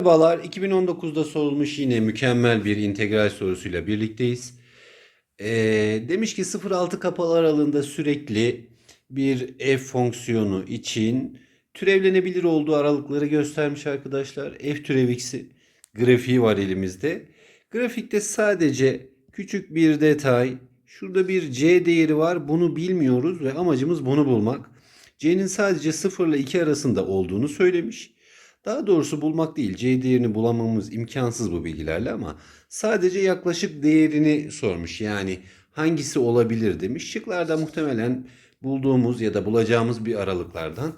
Merhabalar. 2019'da sorulmuş yine mükemmel bir integral sorusuyla birlikteyiz. Ee, demiş ki 0-6 kapalı aralığında sürekli bir f fonksiyonu için türevlenebilir olduğu aralıkları göstermiş arkadaşlar. F türev x'i grafiği var elimizde. Grafikte sadece küçük bir detay. Şurada bir c değeri var. Bunu bilmiyoruz ve amacımız bunu bulmak. c'nin sadece 0 ile 2 arasında olduğunu söylemiş. Daha doğrusu bulmak değil. C değerini bulamamız imkansız bu bilgilerle ama sadece yaklaşık değerini sormuş. Yani hangisi olabilir demiş. Şıklarda muhtemelen bulduğumuz ya da bulacağımız bir aralıklardan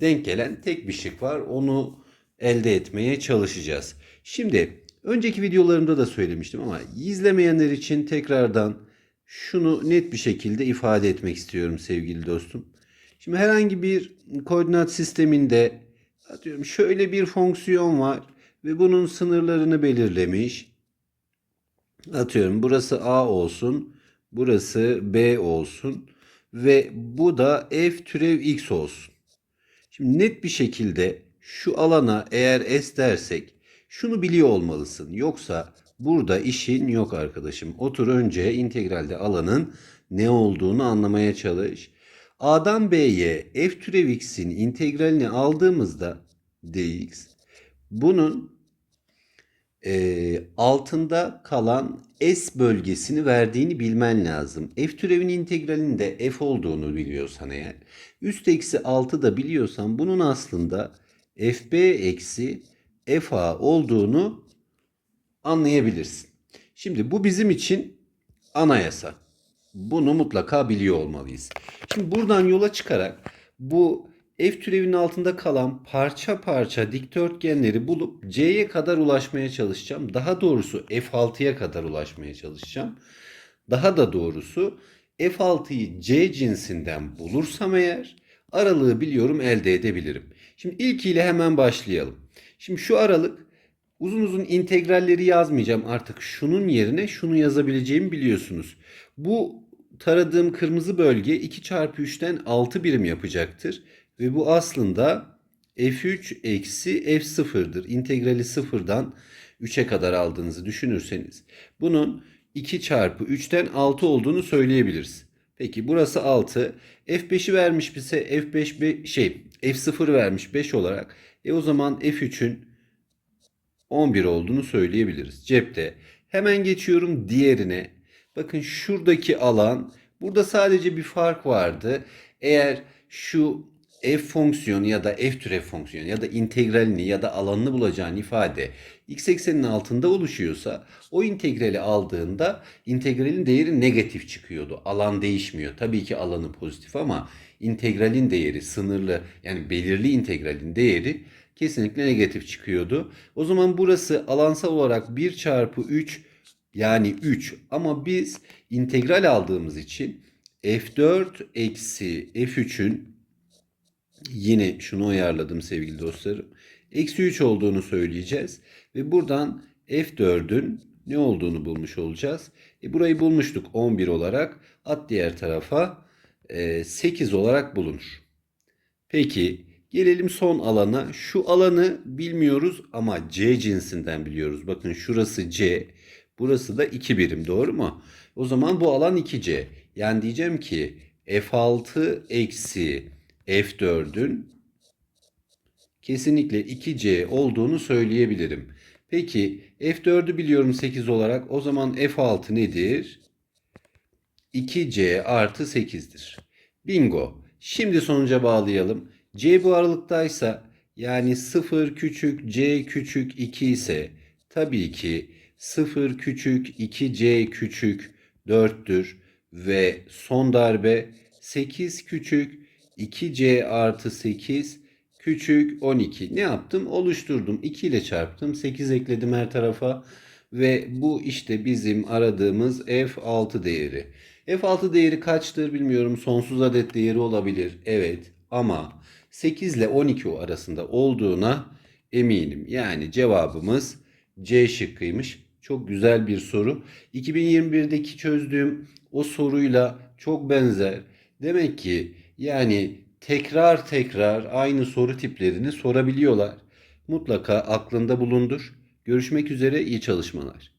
denk gelen tek bir şık var. Onu elde etmeye çalışacağız. Şimdi önceki videolarımda da söylemiştim ama izlemeyenler için tekrardan şunu net bir şekilde ifade etmek istiyorum sevgili dostum. Şimdi herhangi bir koordinat sisteminde Atıyorum şöyle bir fonksiyon var ve bunun sınırlarını belirlemiş. Atıyorum burası A olsun, burası B olsun ve bu da f türev x olsun. Şimdi net bir şekilde şu alana eğer s dersek şunu biliyor olmalısın. Yoksa burada işin yok arkadaşım. Otur önce integralde alanın ne olduğunu anlamaya çalış. A'dan B'ye f türev x'in integralini aldığımızda dx bunun e, altında kalan s bölgesini verdiğini bilmen lazım. F türevin integralinde f olduğunu biliyorsan eğer üst eksi 6 da biliyorsan bunun aslında fb eksi fa olduğunu anlayabilirsin. Şimdi bu bizim için anayasa. Bunu mutlaka biliyor olmalıyız. Şimdi buradan yola çıkarak bu f türevinin altında kalan parça parça dikdörtgenleri bulup c'ye kadar ulaşmaya çalışacağım. Daha doğrusu f6'ya kadar ulaşmaya çalışacağım. Daha da doğrusu f6'yı c cinsinden bulursam eğer aralığı biliyorum elde edebilirim. Şimdi ilkiyle hemen başlayalım. Şimdi şu aralık uzun uzun integralleri yazmayacağım artık şunun yerine şunu yazabileceğimi biliyorsunuz. Bu taradığım kırmızı bölge 2 çarpı 3'ten 6 birim yapacaktır. Ve bu aslında f3 eksi f0'dır. İntegrali sıfırdan 3'e kadar aldığınızı düşünürseniz. Bunun 2 çarpı 3'ten 6 olduğunu söyleyebiliriz. Peki burası 6. F5'i vermiş bize F5 be, şey F0 vermiş 5 olarak. E o zaman F3'ün 11 olduğunu söyleyebiliriz. Cepte. Hemen geçiyorum diğerine. Bakın şuradaki alan burada sadece bir fark vardı. Eğer şu f fonksiyonu ya da f türev fonksiyonu ya da integralini ya da alanını bulacağın ifade x eksenin altında oluşuyorsa o integrali aldığında integralin değeri negatif çıkıyordu. Alan değişmiyor. Tabii ki alanı pozitif ama integralin değeri sınırlı yani belirli integralin değeri kesinlikle negatif çıkıyordu. O zaman burası alansal olarak 1 çarpı 3 yani 3 ama biz integral aldığımız için f4 eksi f3'ün yine şunu ayarladım sevgili dostlarım. Eksi 3 olduğunu söyleyeceğiz. Ve buradan F4'ün ne olduğunu bulmuş olacağız. E burayı bulmuştuk 11 olarak. At diğer tarafa e, 8 olarak bulunur. Peki gelelim son alana. Şu alanı bilmiyoruz ama C cinsinden biliyoruz. Bakın şurası C. Burası da 2 birim doğru mu? O zaman bu alan 2C. Yani diyeceğim ki F6 eksi F4'ün kesinlikle 2C olduğunu söyleyebilirim. Peki F4'ü biliyorum 8 olarak. O zaman F6 nedir? 2C artı 8'dir. Bingo. Şimdi sonuca bağlayalım. C bu aralıktaysa yani 0 küçük C küçük 2 ise tabii ki 0 küçük 2C küçük 4'tür ve son darbe 8 küçük 2c artı 8 küçük 12. Ne yaptım? Oluşturdum. 2 ile çarptım. 8 ekledim her tarafa. Ve bu işte bizim aradığımız f6 değeri. f6 değeri kaçtır bilmiyorum. Sonsuz adet değeri olabilir. Evet ama 8 ile 12 arasında olduğuna eminim. Yani cevabımız C şıkkıymış. Çok güzel bir soru. 2021'deki çözdüğüm o soruyla çok benzer. Demek ki yani tekrar tekrar aynı soru tiplerini sorabiliyorlar. mutlaka aklında bulundur. Görüşmek üzere iyi çalışmalar.